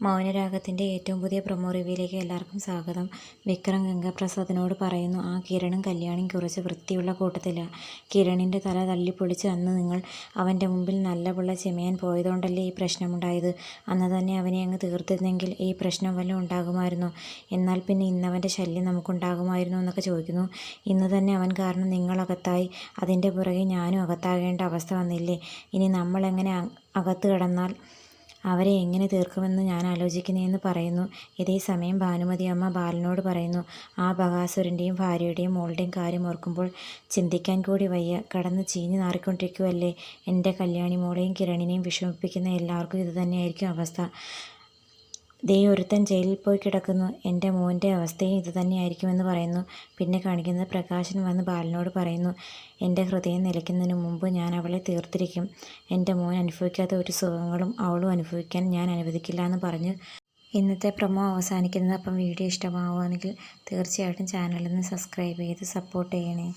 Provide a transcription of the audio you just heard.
മൗനരാഗത്തിന്റെ ഏറ്റവും പുതിയ പ്രൊമോ റിവ്യൂയിലേക്ക് എല്ലാവർക്കും സ്വാഗതം. വിക്രം ഗംഗപ്രസാദിനോട് പറയുന്നു "ആ കിരണും കല്യാണിയും കുറച്ച് വൃത്തിയുള്ള കൂട്ടത്തിലാണ് കിരണിന്റെ തല തല്ലിപ്പൊളിച്ച് അന്ന് നിങ്ങൾ അവന്റെ മുമ്പിൽ നല്ല പിള്ള ചെമയാൻ പോയതുകൊണ്ടല്ലേ ഈ പ്രശ്നമുണ്ടായത്. അന്ന് തന്നെ അവനെ അങ്ങ് തീർത്തിരുന്നെങ്കിൽ ഈ പ്രശ്നം വല്ലതും ഉണ്ടാകുമായിരുന്നു എന്നാൽ പിന്നെ ഇന്നവന്റെ ശല്യം നമുക്കുണ്ടാകുമായിരുന്നോ എന്നൊക്കെ ചോദിക്കുന്നു. ഇന്ന് തന്നെ അവൻ കാരണം നിങ്ങളകത്തായി. അതിന്റെ പുറകെ ഞാനും അകത്താകേണ്ട അവസ്ഥ വന്നില്ലേ. ഇനി നമ്മളെങ്ങനെ അകത്ത് കിടന്നാൽ അവരെ എങ്ങനെ തീർക്കുമെന്ന് ഞാൻ ആലോചിക്കുന്നതെന്ന് പറയുന്നു. ഇതേ സമയം ഭാനുമതി അമ്മ ബാലനോട് പറയുന്നു "ആ ബകാസുരന്റെയും ഭാര്യയുടെയും മോളുടെയും കാര്യം ഓർക്കുമ്പോൾ ചിന്തിക്കാൻ കൂടി വയ്യ. കടന്ന് ചീഞ്ഞു നാറിക്കൊണ്ടിരിക്കുമല്ലേ എന്റെ കല്യാണി മോളെയും കിരണിനെയും വിഷമിപ്പിക്കുന്ന എല്ലാവർക്കും ഇതുതന്നെയായിരിക്കും അവസ്ഥ. ദേ ഒരുത്തൻ ജയിലിൽ പോയി കിടക്കുന്നു. എന്റെ മോന്റെ അവസ്ഥയും ഇതുതന്നെയായിരിക്കുമെന്ന് പറയുന്നു. പിന്നെ കാണിക്കുന്നത് പ്രകാശൻ വന്ന് ബാലനോട് പറയുന്നു "എന്റെ ഹൃദയം നിലയ്ക്കുന്നതിന് മുമ്പ് ഞാൻ അവളെ തീർത്തിരിക്കും. എന്റെ മോൻ അനുഭവിക്കാത്ത ഒരു സുഖങ്ങളും അവളും അനുഭവിക്കാൻ ഞാൻ അനുവദിക്കില്ല" എന്ന് പറഞ്ഞ് ഇന്നത്തെ പ്രൊമോ അവസാനിക്കുന്നത്. അപ്പം വീഡിയോ ഇഷ്ടമാവുകയാണെങ്കിൽ തീർച്ചയായിട്ടും ചാനലിൽ നിന്ന് സബ്സ്ക്രൈബ് ചെയ്ത് സപ്പോർട്ട് ചെയ്യണേ.